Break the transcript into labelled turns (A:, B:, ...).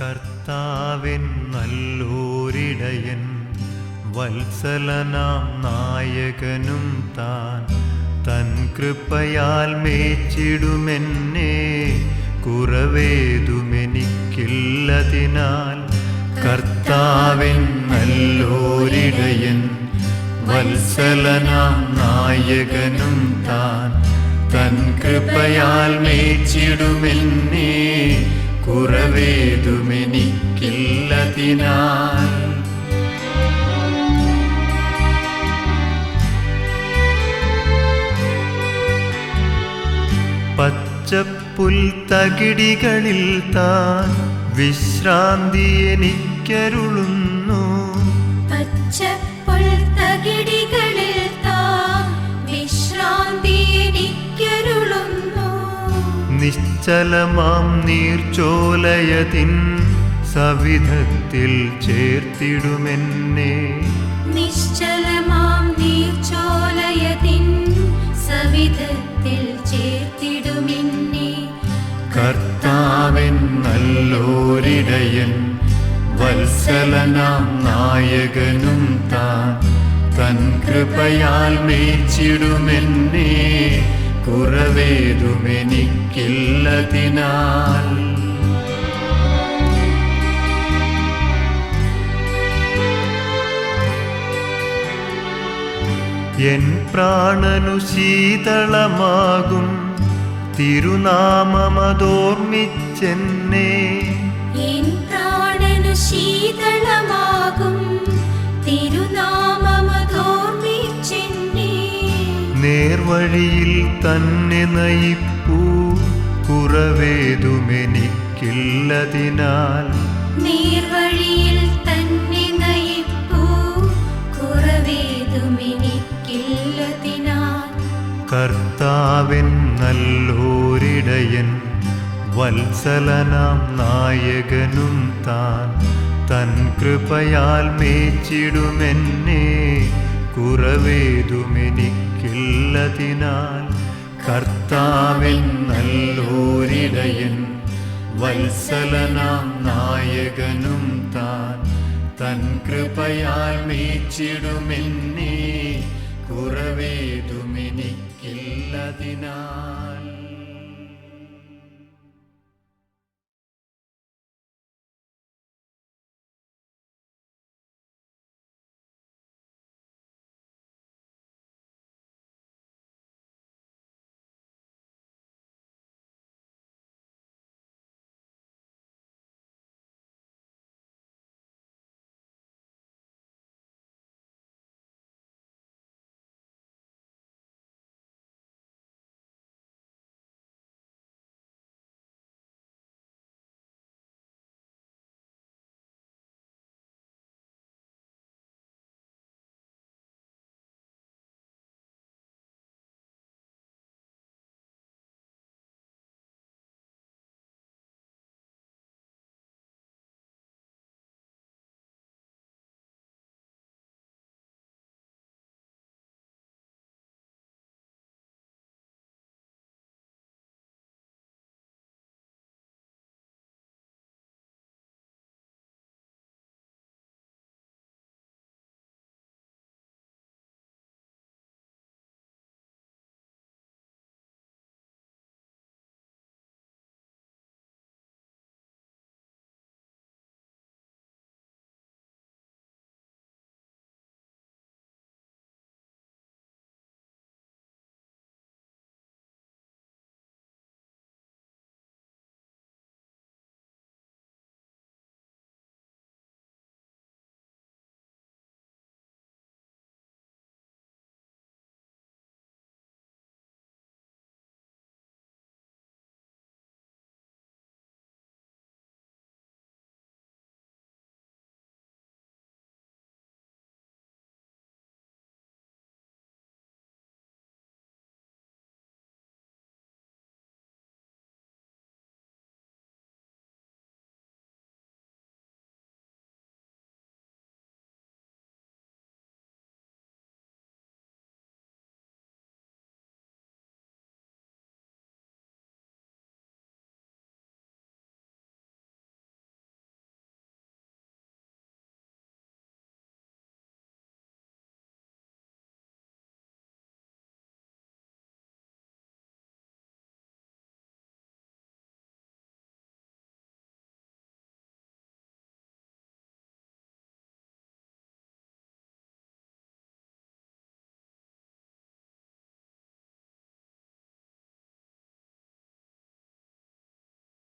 A: കർത്താവിൻ നല്ലൂരിടയൻ വത്സലനാം നായകനും താൻ. തൻ കൃപയാൽ മേച്ചിടുമെന്നെ കുറവേതുമെനിക്കില്ലതിനാൽ. കർത്താവിൻ നല്ലോരിടയൻ വത്സലനാം നായകനും താൻ. തൻ കൃപയാൽ മേച്ചിടുമെന്നെ പച്ചപ്പുൽ തകിടികളിൽ താൻ വിശ്രാന്തി എനിക്കരുളുന്നു
B: പച്ചപ്പുൽത്തകിടികളിൽ താൻ വിശ്രാന്തി എനിക്കരുളുന്നു.
A: നിശ്ചലമാം നീർച്ചോലയതിൻ സവിധത്തിൽ ചേർത്തിടുമെന്നെ.
B: നിശ്ചലമാം നീർച്ചോലയതിൻ സവിധത്തിൽ ചേർത്തിടുമെന്നെ.
A: കർത്താവൻ നല്ലോരിടയൻ വത്സലനാം നായകനും താൻ. തൻ കൃപയാൽ മേച്ചിടുമെന്നെ കുറവേതുമെനിക്കില്ലതിനാൽ. എൻ പ്രാണനു ശീതളമാകും. തിരുനാമമതോർമ്മിച്ചെന്നെ.
B: എൻ പ്രാണനു ശീതളമാകും. തിരുനാമമതോർമ്മിച്ചെന്നെ.
A: നേർവഴിയിൽ തന്നെ നയിപ്പൂ. കുറവേതുമെനിക്കില്ലതിനാൽ.
B: നേർവഴിയിൽ തന്നെ
A: കർത്താവിൻ നല്ലൂരിടയൻ വത്സലനാം നായകനും താൻ. തൻ കൃപയാൽ മേച്ചിടുമെന്നെ കുറവേതുമെനിക്കില്ലതിനാൽ. കർത്താവിൻ നല്ലൂരിടയൻ വത്സലനാം നായകനും താൻ. തൻ കൃപയാൽ മേച്ചിടുമെന്നെ കുറവേതുമെനിക്കില്ലതിനാൽ